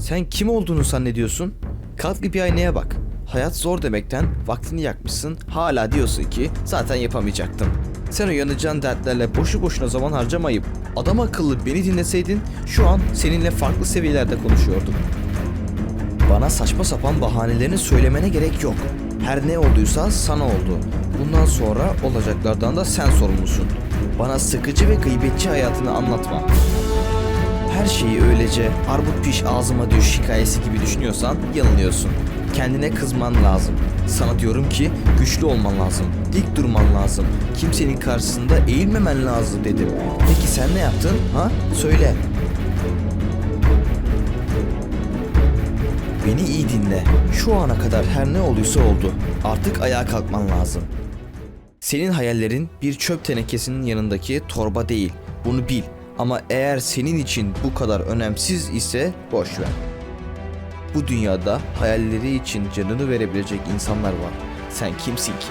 Sen kim olduğunu zannediyorsun? Kalk bir aynaya bak. Hayat zor demekten vaktini yakmışsın. Hala diyorsun ki zaten yapamayacaktım. Sen o yanacağın dertlerle boşu boşuna zaman harcamayıp adam akıllı beni dinleseydin şu an seninle farklı seviyelerde konuşuyordum. Bana saçma sapan bahanelerini söylemene gerek yok. Her ne olduysa sana oldu. Bundan sonra olacaklardan da sen sorumlusun. Bana sıkıcı ve gıybetçi hayatını anlatma. Her şeyi öylece armut piş ağzıma düş hikayesi gibi düşünüyorsan yanılıyorsun. Kendine kızman lazım. Sana diyorum ki güçlü olman lazım. Dik durman lazım. Kimsenin karşısında eğilmemen lazım dedim. Peki sen ne yaptın? Ha? Söyle. Beni iyi dinle. Şu ana kadar her ne olduysa oldu. Artık ayağa kalkman lazım. Senin hayallerin bir çöp tenekesinin yanındaki torba değil. Bunu bil. Ama eğer senin için bu kadar önemsiz ise boş ver. Bu dünyada hayalleri için canını verebilecek insanlar var. Sen kimsin ki?